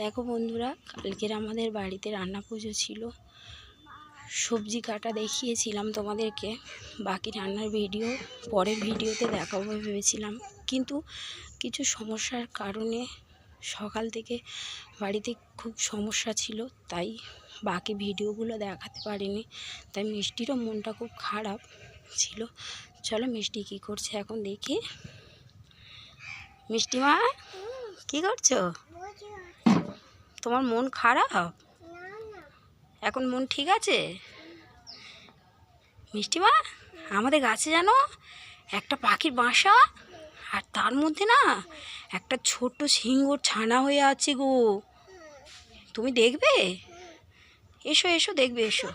দেখো বন্ধুরা, কালকের আমাদের বাড়িতে রান্না পুজো ছিল। সবজি কাটা দেখিয়েছিলাম তোমাদেরকে, বাকি রান্নার ভিডিও পরের ভিডিওতে দেখাবো ভেবেছিলাম। কিন্তু কিছু সমস্যার কারণে সকাল থেকে বাড়িতে খুব সমস্যা ছিল, তাই বাকি ভিডিওগুলো দেখাতে পারিনি। তাই মিষ্টিরও মনটা খুব খারাপ ছিল। চলো মিষ্টি কী করছে এখন দেখি। মিষ্টি মা কী করছ? তোমার মন খারাপ? এখন মন ঠিক আছে? মিষ্টিমা, আমাদের গাছে জানো, একটা পাখির বাসা, আর তার মধ্যে না একটা ছোট্ট সিংহর ছানা হয়ে আছে গো। তুমি দেখবে? এসো এসো, দেখবে, এসো।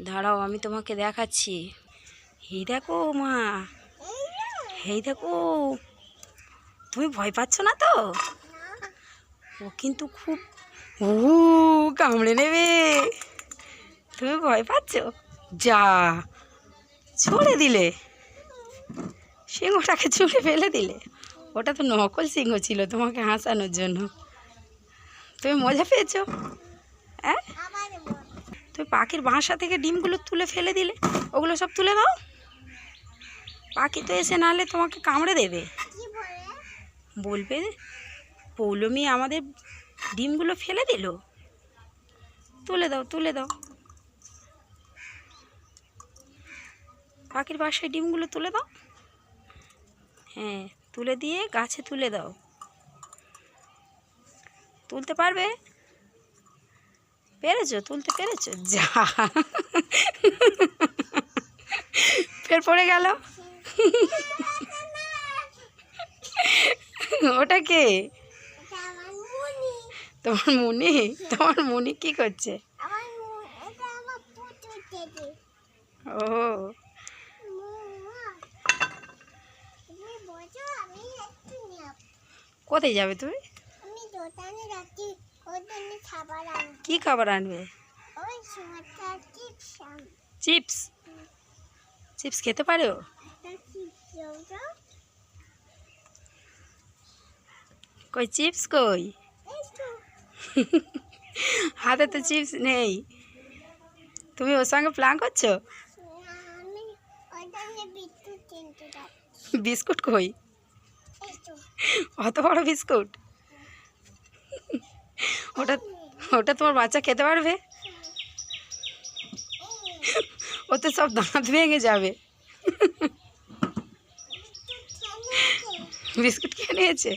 দাঁড়াও, আমি তোমাকে দেখাচ্ছি। এই দেখো মা। এই দেখো। তুমি ভয় পাচ্ছ না তো? ও কিন্তু খুব ও কামড়ে নেবে। তুমি ভয় পাচ্ছ? যা, ছুঁড়ে দিলে। সিংহটাকে ছুঁড়ে ফেলে দিলে। ওটা তো নকল সিংহ ছিল তোমাকে হাসানোর জন্য। তুমি মজা পেয়েছ? হ্যাঁ তুমি পাখির বাসা থেকে ডিমগুলো তুলে ফেলে দিলে। ওগুলো সব তুলে দাও। পাখি তো এসে নাহলে তোমাকে কামড়ে দেবে। বলবে? পৌলমি আমাদের ডিমগুলো ফেলে দিল। তুলে দাও তুলে দাও। পাখির বাসায় ডিমগুলো তুলে দাও। হ্যাঁ তুলে দিয়ে গাছে তুলে দাও। তুলতে পারবে? পেরেছ? তুলতে পেরেছ? যা। ফের পড়ে গেল। ওটা কে? তোমার মনি? তোমার মনি কি করছে? ও। কোথায় যাবে তুমি? কি খাবার আনবে? Chips chips? খেতে পারো? কই চিপস কই? হাতে তো চিপস নেই। তুমি ওর সঙ্গে প্ল্যান করছ? বিস্কুট কই? অত বড় বিস্কুট? ওটা ওটা তোমার বাচ্চা খেতে পারবে? ওতে সব দাঁত ভেঙে যাবে। বিস্কুট খেয়ে নিয়েছে?